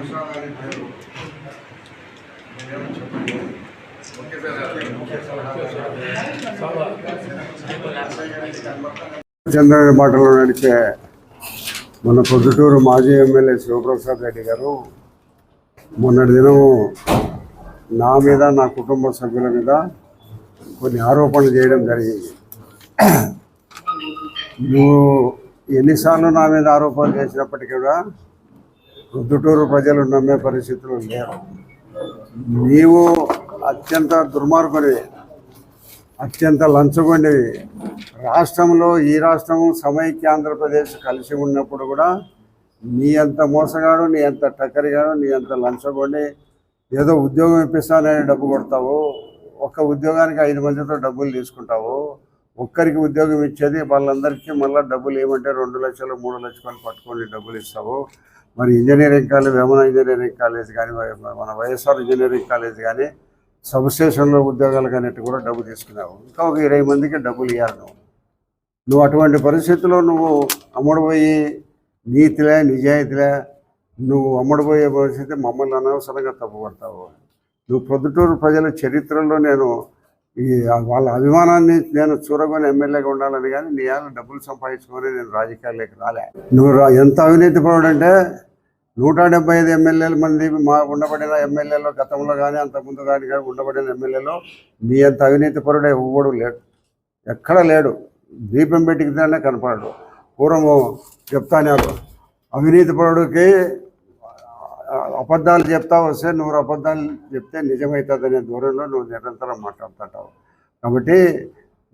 గారి పేరు మీరేమో చెప్పండి మాటలో నడిచే మన పొద్దుటూరు మాజీ ఎమ్మెల్యే శివప్రసాద్ రెడ్డి గారు మొన్నటి దినం నా మీద నా కుటుంబ సభ్యుల మీద కొన్ని ఆరోపణలు చేయడం జరిగింది. నువ్వు ఎన్నిసార్లు నా మీద ఆరోపణలు చేసినప్పటికీ కూడా పొద్దుటూరు ప్రజలు నమ్మే పరిస్థితులు లేరు నీవు అత్యంత దుర్మార్గుడివి అత్యంత లంచగొండివి. రాష్ట్రంలో ఈ రాష్ట్రం సమైక్య ఆంధ్రప్రదేశ్ కలిసి ఉన్నప్పుడు కూడా నీ అంత మోసగాడు నీ అంత టక్కరిగాడు నీ అంత లంచగొండి. ఏదో ఉద్యోగం ఇప్పిస్తానని డబ్బు కొడతావు ఒక్క ఉద్యోగానికి ఐదు మందితో డబ్బులు తీసుకుంటావు ఒక్కరికి ఉద్యోగం ఇచ్చేది వాళ్ళందరికీ మళ్ళీ డబ్బులు ఏమంటే రెండు లక్షలు మూడు లక్షలు పట్టుకొని డబ్బులు ఇస్తావు. మరి engineering college Vemana engineering college కానీ మన వైఎస్ఆర్ ఇంజనీరింగ్ కాలేజ్ కానీ సబ్స్టేషన్లో ఉద్యోగాలు కానీ కూడా డబ్బు తీసుకున్నావు. ఇంకా ఒక ఇరవై మందికి డబ్బులు ఇవ్వాలి నువ్వు. నువ్వు అటువంటి పరిస్థితుల్లో నువ్వు అమ్ముడుపోయి నీతిలే నిజాయితీలే నువ్వు అమ్ముడుపోయే పరిస్థితి మమ్మల్ని అనవసరంగా తప్పుపడతావు. నువ్వు ప్రొద్దుటూరు ప్రజల చరిత్రలో నేను ఈ వాళ్ళ అభిమానాన్ని నేను చూరగొని ఎమ్మెల్యేగా ఉండాలని కానీ నీ డబ్బులు సంపాదించుకొని నేను రాజకీయాల్లోకి రాలే. నువ్వు ఎంత అవినీతి పరుడంటే నూట డెబ్బై ఐదు ఎమ్మెల్యేల మంది మా ఉండబడిన ఎమ్మెల్యేలో గతంలో కానీ అంతకుముందు కానీ కానీ ఉండబడిన ఎమ్మెల్యేలో నీ అంత అవినీతి పరుడే ఎవ్వడు లేడు. ఎక్కడ లేడు. దీపం పెట్టికితేనే కనపడడు. పూర్వము చెప్తానే అవినీతి పరుడికి అబద్ధాలు చెప్తా వస్తే నువ్వు అబద్ధాలు చెప్తే నిజమవుతుందనే దూరంలో నువ్వు నిరంతరం మాట్లాడుతుంటావు. కాబట్టి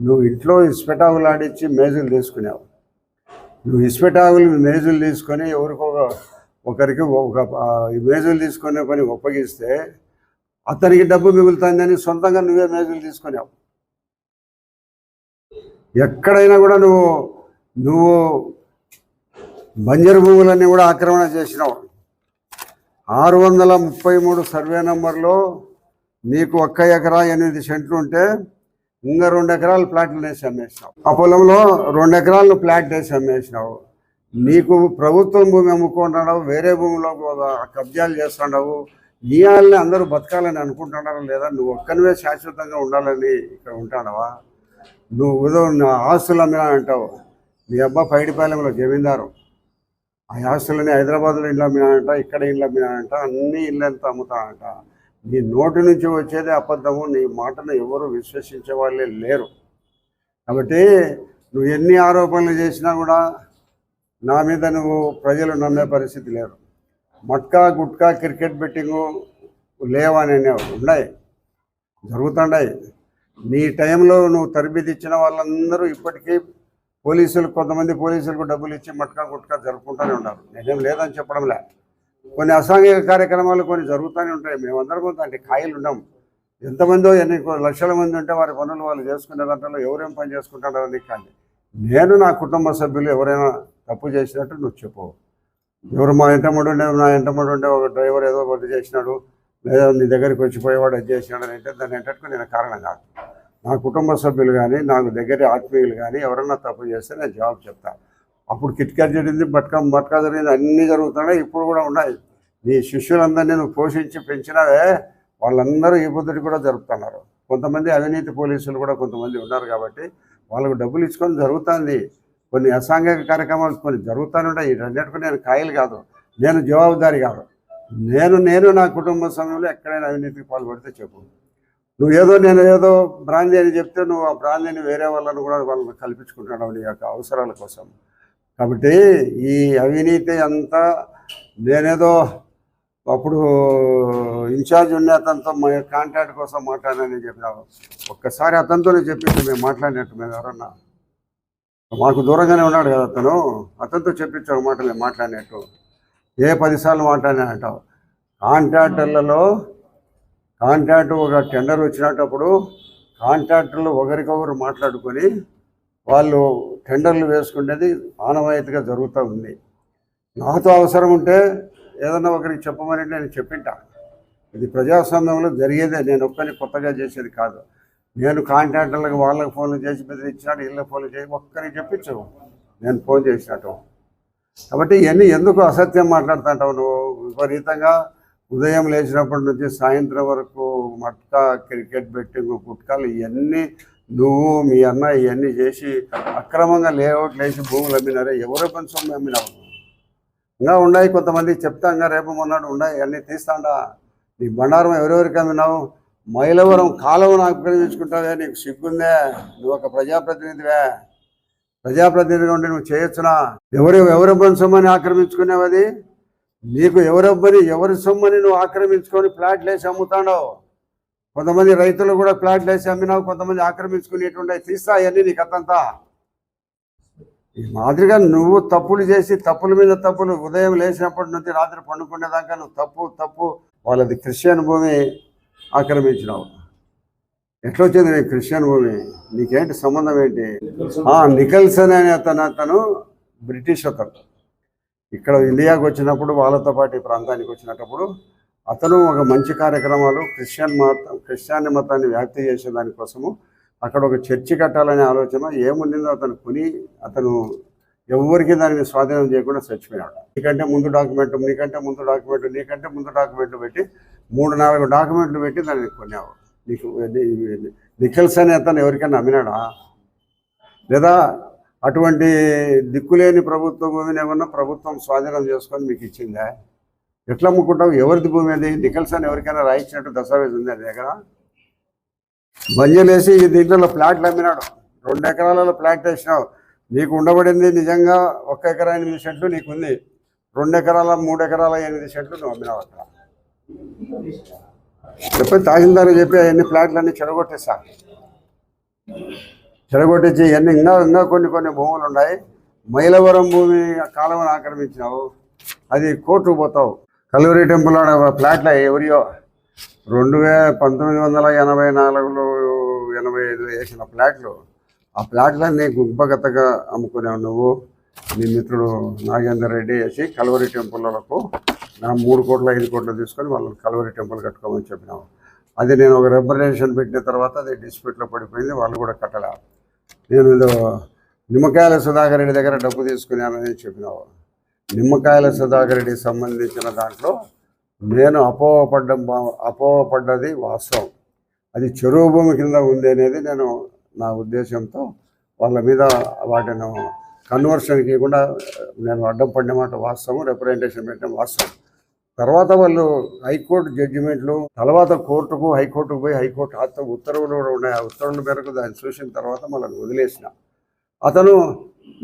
నువ్వు ఇంట్లో ఇస్పెటాకులు ఆడించి మేజులు తీసుకున్నావు నువ్వు ఇస్పెటాగులు మేజులు తీసుకొని ఎవరికో ఒకరికి ఒక మేజులు తీసుకునే పని ఒప్పగిస్తే అతనికి డబ్బు మిగులుతుందని సొంతంగా నువ్వే మేజులు తీసుకునేవు. ఎక్కడైనా కూడా నువ్వు నువ్వు బంజరు భూములన్నీ కూడా ఆక్రమణ చేసినావు. ఆరు వందల ముప్పై మూడు సర్వే నెంబర్లో నీకు ఒక్క ఎకరా ఎనిమిది సెంట్లు ఉంటే ఇంకా రెండు ఎకరాలు ప్లాట్లు వేసి అమ్మేసినావు ఆ పొలంలో రెండు ఎకరాలు ప్లాట్ వేసి అమ్మేసినావు నీకు ప్రభుత్వం భూమి అమ్ముకుంటున్నావు వేరే భూమిలో కబ్జాలు చేస్తున్నావు. నీ వాళ్ళని అందరూ బతకాలని అనుకుంటున్నారా లేదా? నువ్వు ఒక్కనివే శాశ్వతంగా ఉండాలని ఇక్కడ ఉంటానవా నువ్వు ఏదో నా ఆస్తులు అమ్మినా అంటావు. నీ అబ్బా పైడిపాలెంలో జమీందారు. ఆ ఆస్తులని హైదరాబాద్లో ఇల్లు అమ్మినానంట ఇక్కడ ఇల్లు అమ్మినానంట అన్ని ఇళ్ళంతా అమ్ముతానంట. నీ నోటి నుంచి వచ్చేది అబద్ధము నీ మాటను ఎవరు విశ్వసించే వాళ్ళే లేరు. కాబట్టి నువ్వు ఎన్ని ఆరోపణలు చేసినా కూడా నా మీద నువ్వు ప్రజలు నమ్మే పరిస్థితి లేరు మట్కా గుట్కా క్రికెట్ బెట్టింగు లేవని ఉన్నాయి జరుగుతుండాయి. నీ టైంలో నువ్వు తరబిది ఇచ్చిన వాళ్ళందరూ ఇప్పటికీ పోలీసులు కొంతమంది పోలీసులకు డబ్బులు ఇచ్చి మట్కా గుట్కా జరుపుకుంటూనే ఉన్నారు. నేనేం లేదని చెప్పడం లే కొన్ని అసాంఘిక కార్యక్రమాలు కొన్ని జరుగుతూనే ఉంటాయి. మేమందరం అంటే కాయలు ఉన్నాం. ఎంతమందో ఎన్ని లక్షల మంది ఉంటే వారి పనులు వాళ్ళు చేసుకునే దాంట్లో ఎవరేం పని చేసుకుంటారో అని కానీ నేను నా కుటుంబ సభ్యులు ఎవరైనా తప్పు చేసినట్టు నువ్వు చెప్పు. ఎవరు మా ఇంటమ్మడు ఉండే నా ఇంటమ్మడు ఉండే ఒక డ్రైవర్ ఏదో ఒకటి చేసినాడు లేదా నీ దగ్గరికి వచ్చిపోయేవాడు అది చేసినాడు అని అంటే దాన్ని ఏంటంటే నేను కారణం కాదు. నా కుటుంబ సభ్యులు కానీ నాకు దగ్గర ఆత్మీయులు కానీ ఎవరన్నా తప్పు చేస్తే నేను జవాబు చెప్తాను అప్పుడు కిట్కా జరిగింది బట్కా మట్కా జరిగింది అన్నీ జరుగుతున్నాయి ఇప్పుడు కూడా ఉన్నాయి. నీ శిష్యులందరినీ నువ్వు పోషించి పెంచినావే వాళ్ళందరూ ఈ బుద్ధుడి కూడా జరుపుతున్నారు. కొంతమంది అవినీతి పోలీసులు కూడా కొంతమంది ఉన్నారు కాబట్టి వాళ్ళకు డబ్బులు ఇచ్చుకొని జరుగుతుంది. కొన్ని అసాంఘిక కార్యక్రమాలు కొన్ని జరుగుతూనే ఉంటాయి. వీటన్నిటికీ నేను కాయలు కాదు. నేను జవాబుదారి కాదు. నేను నేను నా కుటుంబ సమయంలో ఎక్కడైనా అవినీతికి పాల్పడితే చెప్పు. నువ్వు ఏదో నేను ఏదో బ్రాందీ అని చెప్తే నువ్వు ఆ బ్రాందీని వేరే వాళ్ళని కూడా వాళ్ళని కల్పించుకుంటున్నావు నీ యొక్క అవసరాల కోసం. కాబట్టి ఈ అవినీతి అంతా నేనేదో అప్పుడు ఇన్ఛార్జ్ ఉండే అతనితో మా కాంటాక్ట్ కోసం మాట్లాడానని చెప్పినావు ఒక్కసారి అతనితోనే చెప్పింది మేము మాట్లాడినట్టు మేము ఎవరన్నా. మాకు దూరంగానే ఉన్నాడు కదా అతను అతనితో చెప్పించావు మాట మేము మాట్లాడినట్టు. ఏ పదిసార్లు మాట్లాడినా అంటావు. కాంట్రాక్టర్లలో కాంట్రాక్ట్ ఒక టెండర్ వచ్చినప్పుడు కాంట్రాక్టర్లు ఒకరికొకరు మాట్లాడుకొని వాళ్ళు టెండర్లు వేసుకునేది ఆనవాయితీగా జరుగుతూ ఉంది. నాతో అవసరం ఉంటే ఏదన్నా ఒకరికి చెప్పమని నేను చెప్పింటా ఇది ప్రజాస్వామ్యంలో జరిగేదే నేను ఒక్కని కొత్తగా చేసేది కాదు. నేను కాంట్రాక్టర్లకు వాళ్ళకి ఫోన్లు చేసి బెదిరించినాడు ఇళ్ళకి ఫోన్లు చేసి ఒక్కరికి చెప్పించు. నేను ఫోన్ చేసినట్టు. కాబట్టి ఇవన్నీ ఎందుకు అసత్యం మాట్లాడుతుంటావు నువ్వు? విపరీతంగా ఉదయం లేచినప్పటి నుంచి సాయంత్రం వరకు మట్కా క్రికెట్ బెట్టింగ్ గుట్కాలు ఇవన్నీ నువ్వు మీ అన్న ఇవన్నీ చేసి అక్రమంగా లేఅవుట్ లేచి భూములు అమ్మినారే. ఎవరో పని సొమ్ము అమ్మినావు ఇంకా ఉన్నాయి కొంతమంది చెప్తాంగా రేపు మొన్నటి ఉన్నాయి అన్నీ తీస్తాండా. నీ బండారం ఎవరెవరికి అమ్మినావు? మైలవరం కాలువను ఆక్రమించుకుంటావే నీకు సిగ్గుందే. నువ్వు ఒక ప్రజాప్రతినిధివే. ప్రజాప్రతినిధిగా ఉండి నువ్వు చేయొచ్చునా? ఎవరు ఎవరి సొమ్మని ఆక్రమించుకునేవది? అది నీకు ఎవరెవ్వరి ఎవరి సొమ్మని నువ్వు ఆక్రమించుకొని ప్లాట్లు వేసి అమ్ముతాడో కొంతమంది రైతులు కూడా ప్లాట్లు వేసి అమ్మినావు కొంతమంది ఆక్రమించుకునేటువంటి తీస్తా అవన్నీ నీకు అతంతా ఈ మాదిరిగా నువ్వు తప్పులు చేసి తప్పుల మీద తప్పులు ఉదయం లేచినప్పటి నుంచి రాత్రి పండుకునేదాకా నువ్వు తప్పు తప్పు వాళ్ళది క్రిస్టియన్ భూమి ఆక్రమించినావు. ఎట్లొచ్చింది నీ క్రిస్టియన్ భూమి? నీకేంటి సంబంధం ఏంటి? ఆ నికల్సన్ అనే అతను అతను బ్రిటిష్ అతను. ఇక్కడ ఇండియాకి వచ్చినప్పుడు వాళ్ళతో పాటు ఈ ప్రాంతానికి వచ్చినప్పుడు అతను ఒక మంచి కార్యక్రమాలు క్రిస్టియన్ మతం క్రిస్టియాని మతాన్ని వ్యాప్తి చేసే దానికోసము అక్కడ ఒక చర్చి కట్టాలనే ఆలోచన ఏముండిందో అతను కొని అతను ఎవరికి దానిని స్వాధీనం చేయకుండా చచ్చిపోయాడు. నీకంటే ముందు డాక్యుమెంట్ నీకంటే ముందు డాక్యుమెంట్ నీకంటే ముందు డాక్యుమెంట్లు పెట్టి మూడు నాలుగు డాక్యుమెంట్లు పెట్టి దాన్ని కొన్నావు. నీకు నిఖిల్స్ అనే అతను ఎవరికైనా అమ్మినాడా లేదా అటువంటి దిక్కులేని ప్రభుత్వం భూమిని ఏమన్నా ప్రభుత్వం స్వాధీనం చేసుకొని మీకు ఇచ్చిందా? ఎట్లా అమ్ముకుంటావు? ఎవరిది భూమి అది? నికల్సన్ అని ఎవరికైనా రాయించినట్టు దస్తావేజ్ ఉంది అది దగ్గర బంజలేసి దీంట్లో ప్లాట్లు అమ్మినాడు. రెండు ఎకరాలలో ప్లాట్ వేసినావు. నీకు ఉండబడింది నిజంగా ఒక్క ఎకరా ఎనిమిది సెంట్లు నీకుంది. రెండు ఎకరాల మూడు ఎకరాల ఎనిమిది సెంట్లు నువ్వు అమ్మినావు అక్కడ. చెప్పి తహసీల్దార్ చెప్పి అవన్నీ ప్లాట్లన్నీ చెడగొట్టేసా? చెడగొట్టించి ఇవన్నీ ఇంకా ఇంకా కొన్ని కొన్ని భూములు ఉన్నాయి. మైలవరం భూమి కాలువను ఆక్రమించినావు. అది కోర్టుకు పోతావు. కల్లూరి టెంపుల్ ఆడ ప్లాట్ల ఎవరియో. రెండు వే పంతొమ్మిది వందల ఎనభై నాలుగులో ఎనభై ఐదులో వేసిన ఫ్లాట్లు. ఆ ఫ్లాట్లన్నీ గుంపగతగా అమ్ముకునేవు నువ్వు. నీ మిత్రుడు నాగేందర్ రెడ్డి వేసి కలవరి టెంపుల్లకు నా మూడు కోట్ల ఐదు కోట్లు తీసుకొని వాళ్ళని కలవరి టెంపుల్ కట్టుకోమని చెప్పినావు. అది నేను ఒక రిప్రజెంటేషన్ పెట్టిన తర్వాత అది డిస్ప్యూట్లో పడిపోయింది. వాళ్ళు కూడా కట్టలేదు నేను నిమ్మకాయల సుధాకర్ రెడ్డి దగ్గర డబ్బు తీసుకున్నానని చెప్పినావు. నిమ్మకాయల సుధాకర్ రెడ్డికి సంబంధించిన దాంట్లో నేను అపోహపడ్డం బా- అపోహపడ్డది వాస్తవం. అది చెరువు భూమి కింద ఉంది అనేది నేను నా ఉద్దేశంతో వాళ్ళ మీద వాటిని కన్వర్షన్కి ఇవ్వకుండా నేను అడ్డం పడిన మాట వాస్తవం రిప్రజెంటేషన్ పెట్టడం వాస్తవం. తర్వాత వాళ్ళు హైకోర్టు జడ్జిమెంట్లు తర్వాత కోర్టుకు హైకోర్టుకు పోయి హైకోర్టు ఆత్మ ఉత్తర్వులు కూడా ఉన్నాయి. ఆ ఉత్తర్వుల మేరకు దాన్ని చూసిన తర్వాత మనల్ని వదిలేసిన. అతను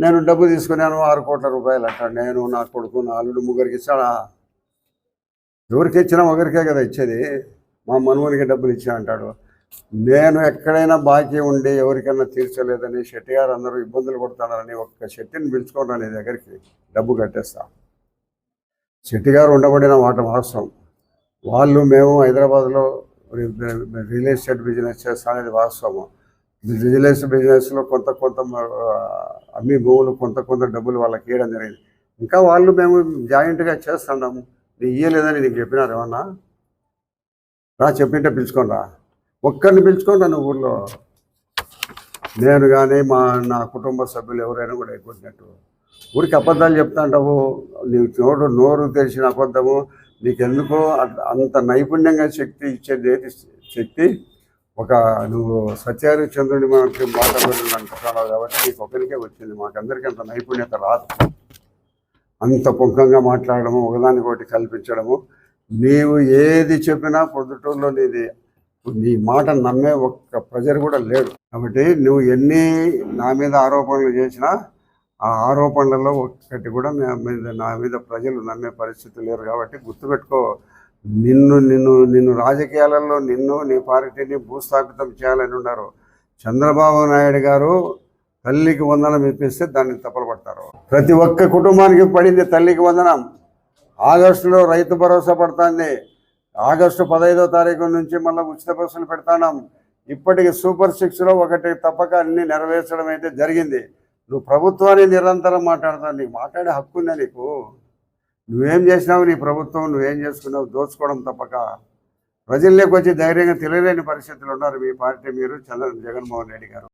నేను డబ్బు తీసుకున్నాను ఆరు కోట్ల రూపాయలు అంటాడు. నేను నా కొడుకు నా అల్లుడు ముగ్గురికి ఇచ్చాడా? ఎవరికి ఇచ్చినా ఒకరికే కదా ఇచ్చేది. మా మనవనికి డబ్బులు ఇచ్చా అంటాడు. నేను ఎక్కడైనా బాకీ ఉండి ఎవరికైనా తీర్చలేదని షెట్టి గారు అందరూ ఇబ్బందులు పడుతున్నారని ఒక్క శెట్టిని పిలుచుకోండి నీ దగ్గరికి. డబ్బు కట్టేస్తా. శెట్టి గారు ఉండబడిన మాట వాస్తవం. వాళ్ళు మేము హైదరాబాద్లో రియల్ ఎస్టేట్ బిజినెస్ చేస్తానేది వాస్తవం రియల్ ఎస్టేట్ బిజినెస్లో కొంత కొంత అమ్మి భూములు కొంత కొంత డబ్బులు వాళ్ళకి ఇవ్వడం జరిగింది. ఇంకా వాళ్ళు మేము జాయింట్గా చేస్తున్నాము. నీ ఇయ్యలేదని నీకు చెప్పినారు ఏమన్నా? రా చెప్పింటే పిలుచుకొని రా. ఒక్కరిని పిలుచుకొని రా నువ్వు ఊళ్ళో నేను కానీ మా నా కుటుంబ సభ్యులు ఎవరైనా కూడా ఎక్కువ ఊరికి అబద్ధాలు చెప్తా అంటావు. నీకు నోరు నోరు తెరిచిన అబద్ధము. నీకెందుకో అంత- అంత నైపుణ్యంగా శక్తి ఇచ్చేది ఏది? శక్తి? ఒక నువ్వు సత్యారి చంద్రుని మనకి మాట్లాడుతున్నావు అంటున్నావు కాబట్టి నీకు ఒకరికే వచ్చింది. మాకందరికీ అంత నైపుణ్యత రాదు. అంత పొంకంగా మాట్లాడము ఒకదానికొకటి కల్పించడము. నీవు ఏది చెప్పినా పొద్దుటూరులో నీది నీ మాట నమ్మే ఒక్క ప్రజలు కూడా లేడు కాబట్టి నువ్వు ఎన్ని నా మీద ఆరోపణలు చేసినా ఆ ఆరోపణలలో ఒక్కటి కూడా నా మీద నా మీద ప్రజలు నమ్మే పరిస్థితి లేరు కాబట్టి గుర్తుపెట్టుకో నిన్ను నిన్ను నిన్ను రాజకీయాలలో నిన్ను నీ పార్టీని భూస్థాపితం చేయాలని ఉన్నారు. చంద్రబాబు నాయుడు గారు తల్లికి వందనం ఇప్పిస్తే దాన్ని తప్పలపడతారు ప్రతి ఒక్క కుటుంబానికి పడింది తల్లికి వందనం. ఆగస్టులో రైతు భరోసా పడుతుంది. ఆగస్టు పదహైదో తారీఖు నుంచి మళ్ళీ ఉచిత బస్సులు పెడతాం ఇప్పటికి సూపర్ సిక్స్లో ఒకటి తప్పక అన్ని నెరవేర్చడం అయితే జరిగింది. నువ్వు ప్రభుత్వాన్ని నిరంతరం మాట్లాడతావు నీకు మాట్లాడే హక్కు ఉందా నీకు? నువ్వేం చేసినావు నీ ప్రభుత్వం నువ్వేం చేసుకున్నావు? దోచుకోవడం తప్పక. ప్రజల్లోకి వచ్చి ధైర్యంగా తెలియలేని పరిస్థితులు ఉన్నారు మీ పార్టీ మీరు చంద్ర జగన్మోహన్ రెడ్డి గారు.